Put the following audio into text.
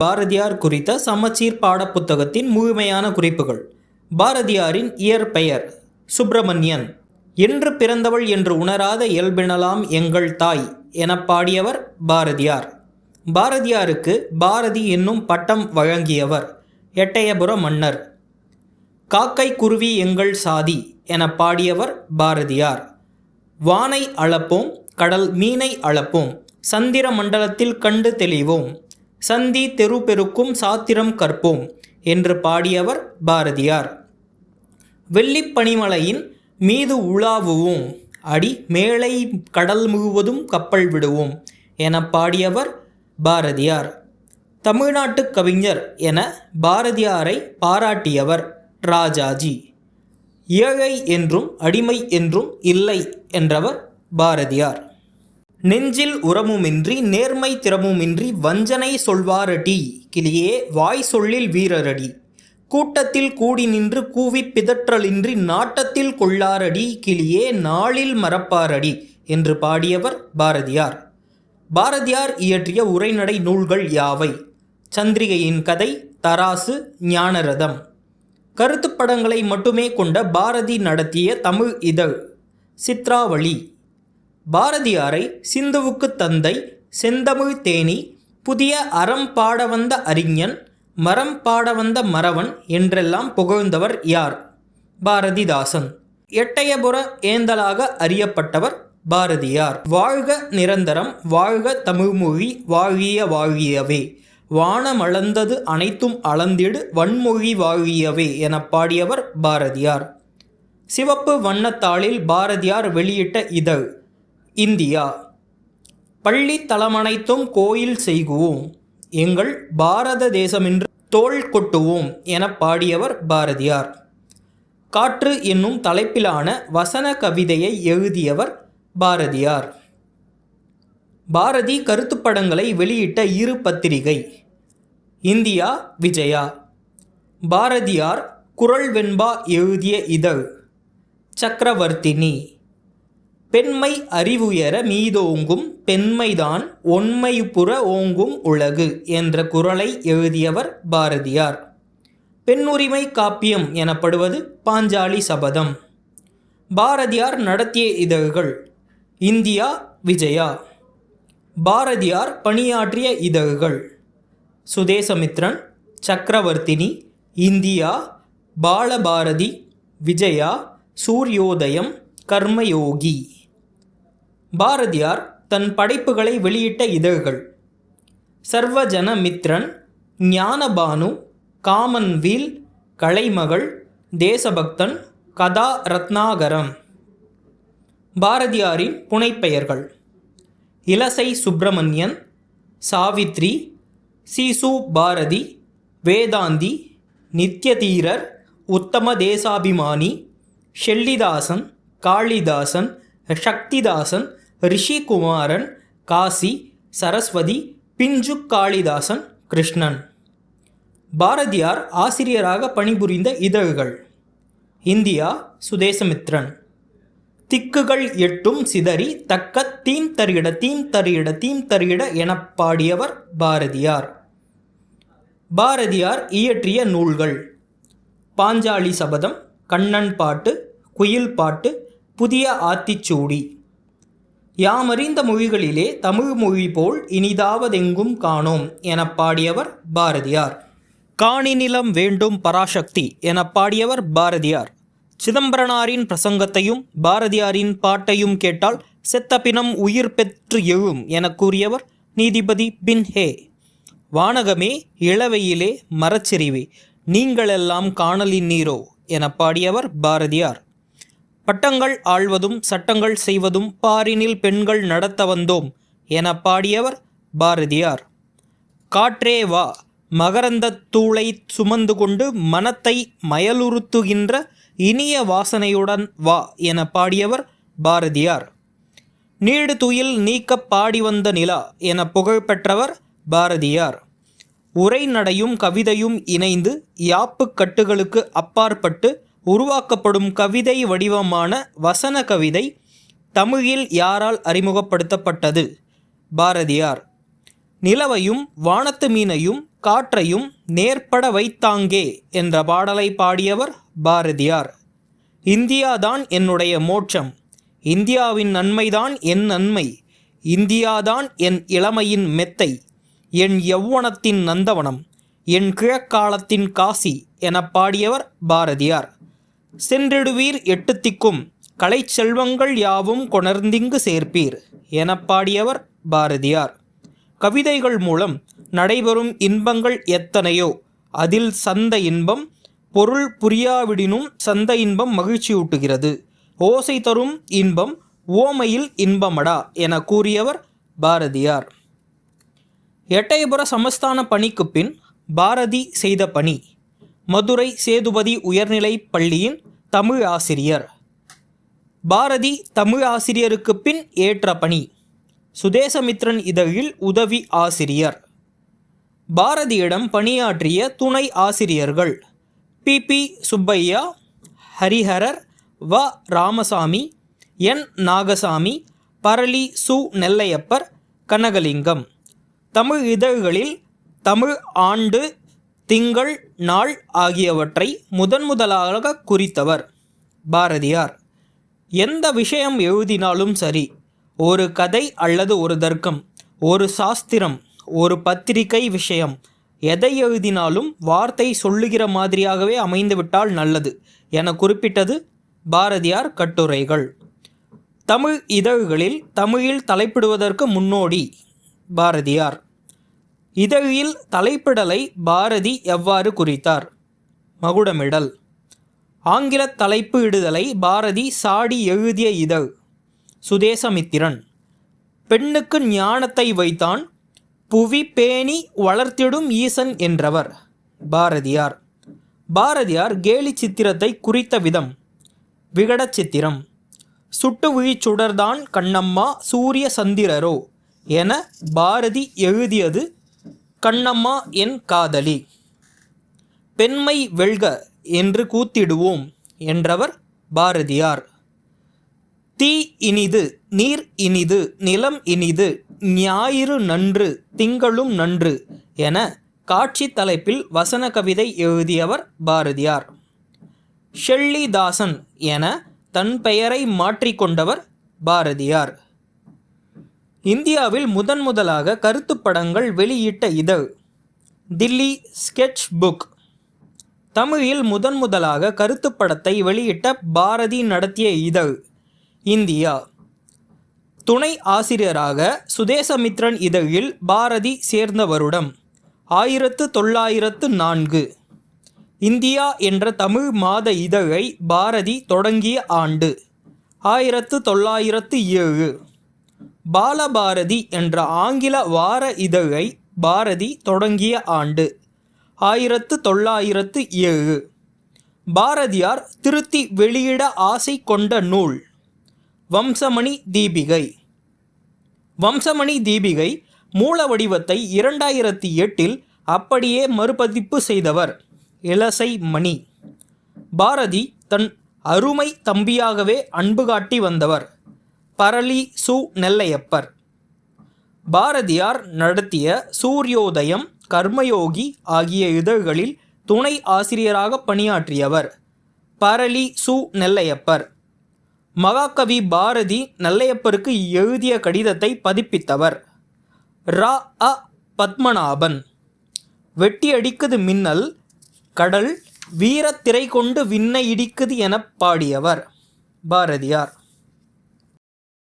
பாரதியார் குறித்த சமச்சீர் பாடப்புத்தகத்தின் முழுமையான குறிப்புகள். பாரதியாரின் இயற்பெயர் சுப்பிரமணியன். என்று பிறந்தவள் என்று உணராத இயல்பினலாம் எங்கள் தாய் என பாடியவர் பாரதியார். பாரதியாருக்கு பாரதி என்னும் பட்டம் வழங்கியவர் எட்டயபுர மன்னர். காக்கை குருவி எங்கள் சாதி என பாடியவர் பாரதியார். வானை அளப்போம் கடல் மீனை அளப்போம் சந்திர மண்டலத்தில் கண்டு தெளிவோம் சந்தி தெரு பெருக்கும் சாத்திரம் கற்போம் என்று பாடியவர் பாரதியார். வெள்ளிப்பனிமலையின் மீது உலாவுவோம். அடி மேலை கடல் முழுவதும் கப்பல் விடுவோம் என பாடியவர் பாரதியார். தமிழ்நாட்டு கவிஞர் என பாரதியாரை பாராட்டியவர் ராஜாஜி. ஏழை என்றும் அடிமை என்றும் இல்லை என்றவர் பாரதியார். நெஞ்சில் உரமுமின்றி நேர்மை திறமுமின்றி வஞ்சனை சொல்வாரடி. கிளியே வாய் சொல்லில் வீரரடி. கூட்டத்தில் கூடி நின்று கூவிப் பிதற்றலின்றி நாட்டத்தில் கொள்ளாரடி. கிளியே நாளில் மறப்பாரடி என்று பாடியவர் பாரதியார். பாரதியார் இயற்றிய உரைநடை நூல்கள் யாவை? சந்திரிகையின் கதை தராசு ஞானரதம். கருத்துப் படங்களை மட்டுமே கொண்ட பாரதி நடத்திய தமிழ் இதழ் சித்ராவளி. பாரதியாரை சிந்துவுக்கு தந்தை செந்தமிழ் தேனி புதிய அறம் பாட வந்த அறிஞன் மரம் பாட வந்த மறவன் என்றெல்லாம் புகழ்ந்தவர் யார்? பாரதிதாசன். எட்டயபுர ஏந்தலாக அறியப்பட்டவர் பாரதியார். வாழ்க நிரந்தரம் வாழ்க தமிழ்மொழி வாழிய வாழியவே வானமளந்தது அனைத்தும் அளந்திடு வன்மொழி வாழியவே என பாடியவர் பாரதியார். சிவப்பு வண்ணத்தாளில் பாரதியார் வெளியிட்ட இதழ். இந்தியா. பள்ளி தளமனைத்தும் கோயில் செய்குவோம். எங்கள் பாரத தேசமென்று தோள் கொட்டுவோம் என பாடியவர் பாரதியார். காற்று என்னும் தலைப்பிலான வசன கவிதையை எழுதியவர் பாரதியார். பாரதி கருத்துப்படங்களை வெளியிட்ட இரு பத்திரிகை இந்தியா விஜயா. பாரதியார் குரல் வெண்பா எழுதிய இதழ் சக்கரவர்த்தினி. பெண்மை அறிவுயர மீதோங்கும் பெண்மைதான் ஒன்மைபுற ஓங்கும் உலகு என்ற குரலை எழுதியவர் பாரதியார். பெண்ணுரிமை காப்பியம் எனப்படுவது பாஞ்சாலி சபதம். பாரதியார் நடத்திய இதழ்கள் இந்தியா விஜயா. பாரதியார் பணியாற்றிய இதழ்கள் சுதேசமித்ரன் சக்கரவர்த்தினி இந்தியா பாலபாரதி விஜயா சூரியோதயம் கர்மயோகி. பாரதியார் தன் படைப்புகளை வெளியிட்ட இதழ்கள். சர்வஜன மித்ரன் ஞானபானு காமன்வீல் கலைமகள் தேசபக்தன் கதா ரத்னாகரம் பாரதியாரின் புனைப்பெயர்கள். இலசை சுப்பிரமணியன் சாவித்ரி சீசு பாரதி வேதாந்தி நித்யதீரர் உத்தம தேசாபிமானி ஷெல்லிதாசன் காளிதாசன் சக்திதாசன் ரிஷிகுமாரன் காசி சரஸ்வதி பிஞ்சு காளிதாசன் கிருஷ்ணன். பாரதியார் ஆசிரியராக பணிபுரிந்த இதழ்கள். இந்தியா சுதேசமித்ரன். திக்குகள் எட்டும் சிதறி தக்க தீம் தரியிட தீம் தரியிட தீம் தரியிட எனப் பாடியவர் பாரதியார். பாரதியார் இயற்றிய நூல்கள். பாஞ்சாலி சபதம் கண்ணன் பாட்டு குயில் பாட்டு புதிய ஆத்திச்சூடி. யாமறிந்த மொழிகளிலே தமிழ் மொழி போல் இனிதாவதெங்கும் காணோம் என பாடியவர் பாரதியார். காணி நிலம் வேண்டும் பராசக்தி என பாடியவர் பாரதியார். சிதம்பரனாரின் பிரசங்கத்தையும் பாரதியாரின் பாட்டையும் கேட்டால் செத்த பிணம் உயிர் பெற்று எழும் என கூறியவர் நீதிபதி பின்ஹே வானகமே இளவையிலே மரச்செறிவே நீங்களெல்லாம் காணலின் நீரோ என பாடியவர் பாரதியார். பட்டங்கள் ஆழ்வதும் சட்டங்கள் செய்வதும் பாரினில் பெண்கள் நடத்த வந்தோம் என பாடியவர் பாரதியார். காற்றே வா மகரந்தத் தூளை சுமந்து கொண்டு மனத்தை மயலுறுத்துகின்ற இனிய வாசனையுடன் வா என பாடியவர் பாரதியார். நீடு துயில் நீக்க பாடி வந்த நிலா என புகழ் பெற்றவர் பாரதியார் உரைநடையும் கவிதையும் இணைந்து யாப்பு கட்டுகளுக்கு அப்பாற்பட்டு உருவாக்கப்படும் கவிதை வடிவமான வசன கவிதை தமிழில் யாரால் அறிமுகப்படுத்தப்பட்டது? பாரதியார். நிலவையும் வானத்து மீனையும் காற்றையும் நேர்பட வைத்தாங்கே என்ற பாடலை பாடியவர் பாரதியார். இந்தியாதான் என்னுடைய மோட்சம். இந்தியாவின் நன்மைதான் என் நன்மை. இந்தியாதான் என் இளமையின் மெத்தை. என் யௌவனத்தின் நந்தவனம். என் கிழக்காலத்தின் காசி எனப் பாடியவர் பாரதியார். சென்றிடுவீர் எட்டு திக்கும் கலைச் செல்வங்கள் யாவும் கொணர்ந்திங்கு சேர்ப்பீர் எனப் பாடியவர் பாரதியார். கவிதைகள் மூலம் நடைபெறும் இன்பங்கள் எத்தனையோ? அதில் சந்த இன்பம் பொருள் புரியாவிடினும் சந்த இன்பம் மகிழ்ச்சியூட்டுகிறது. ஓசை தரும் இன்பம் ஓமையில் இன்பமடா என கூறியவர் பாரதியார். எட்டயபுர சமஸ்தான பணிக்குப் பின் பாரதி செய்த பணி. மதுரை சேதுபதி உயர்நிலைப் பள்ளியின் தமிழ் ஆசிரியர். பாரதி தமிழ் ஆசிரியருக்கு பின் ஏற்ற பணி. சுதேசமித்ரன் இதழில் உதவி ஆசிரியர். பாரதியிடம் பணியாற்றிய துணை ஆசிரியர்கள் பி. பி. சுப்பையா ஹரிஹரர் வ. ராமசாமி என். நாகசாமி பரளி சு. நெல்லையப்பர் கனகலிங்கம். தமிழ் இதழ்களில் தமிழ் ஆண்டு திங்கள் நாள் ஆகியவற்றை முதன் முதலாக குறித்தவர். பாரதியார். எந்த விஷயம் எழுதினாலும் சரி ஒரு கதை அல்லது ஒரு தர்க்கம் ஒரு சாஸ்திரம் ஒரு பத்திரிகை விஷயம் எதை எழுதினாலும் வார்த்தை சொல்லுகிற மாதிரியாகவே அமைந்துவிட்டால் நல்லது என குறிப்பிட்டது பாரதியார் கட்டுரைகள். தமிழ் இதழ்களில் தமிழில் தலைப்பிடுவதற்கு முன்னோடி பாரதியார். இதழில் தலைப்பிடலை பாரதி எவ்வாறு குறித்தார்? மகுடமிடல். ஆங்கில தலைப்பு இடுதலை பாரதி சாடி எழுதிய இதழ். சுதேசமித்திரன். பெண்ணுக்கு ஞானத்தை வைத்தான் புவி பேணி வளர்த்திடும் ஈசன் என்றவர் பாரதியார். பாரதியார் கேலி சித்திரத்தை குறித்த விதம். விகடச் சித்திரம். சுட்டு விழிச்சுடர்தான் கண்ணம்மா சூரிய சந்திரரோ என பாரதி எழுதியது கண்ணம்மா என் காதலி பெண்மை வெல்க என்று கூத்திடுவோம் என்றவர் பாரதியார். தீ இனிது நீர் இனிது நிலம் இனிது ஞாயிறு நன்று திங்களும் நன்று என காட்சி தலைப்பில் வசன கவிதை எழுதியவர் பாரதியார். ஷெல்லிதாசன் என தன் பெயரை மாற்றிக்கொண்டவர் பாரதியார். இந்தியாவில் முதன் முதலாக கருத்து படங்கள் வெளியிட்ட இதழ் தில்லி ஸ்கெட்ச் புக். தமிழில் முதன் முதலாக கருத்து படத்தை வெளியிட்ட பாரதி நடத்திய இதழ் இந்தியா. துணை ஆசிரியராக சுதேசமித்ரன் இதழில் பாரதி சேர்ந்த வருடம் ஆயிரத்து தொள்ளாயிரத்து நான்கு. இந்தியா என்ற தமிழ் மாத இதழை பாரதி தொடங்கிய ஆண்டு ஆயிரத்து தொள்ளாயிரத்து ஏழு. பாலபாரதி என்ற ஆங்கில வார இதழை பாரதி தொடங்கிய ஆண்டு. ஆயிரத்து தொள்ளாயிரத்து ஏழு. பாரதியார் திருத்தி வெளியிட ஆசை கொண்ட நூல் வம்சமணி தீபிகை. வம்சமணி தீபிகை மூல வடிவத்தை இரண்டாயிரத்தி எட்டில் அப்படியே மறுபதிப்பு செய்தவர் இலசை மணி. பாரதி தன் அருமை தம்பியாகவே அன்பு காட்டி வந்தவர். பரளி சு நெல்லையப்பர். பாரதியார் நடத்திய சூரியோதயம் கர்மயோகி ஆகிய இதழ்களில் துணை ஆசிரியராக பணியாற்றியவர் பரளி சு நெல்லையப்பர். மகாகவி பாரதி நெல்லையப்பருக்கு எழுதிய கடிதத்தை பதிப்பித்தவர் ரா. அ. பத்மநாபன். வெட்டி அடிக்குது மின்னல் கடல் வீரத்திரை கொண்டு விண்ணை இடிக்குது எனப் பாடியவர் பாரதியார்.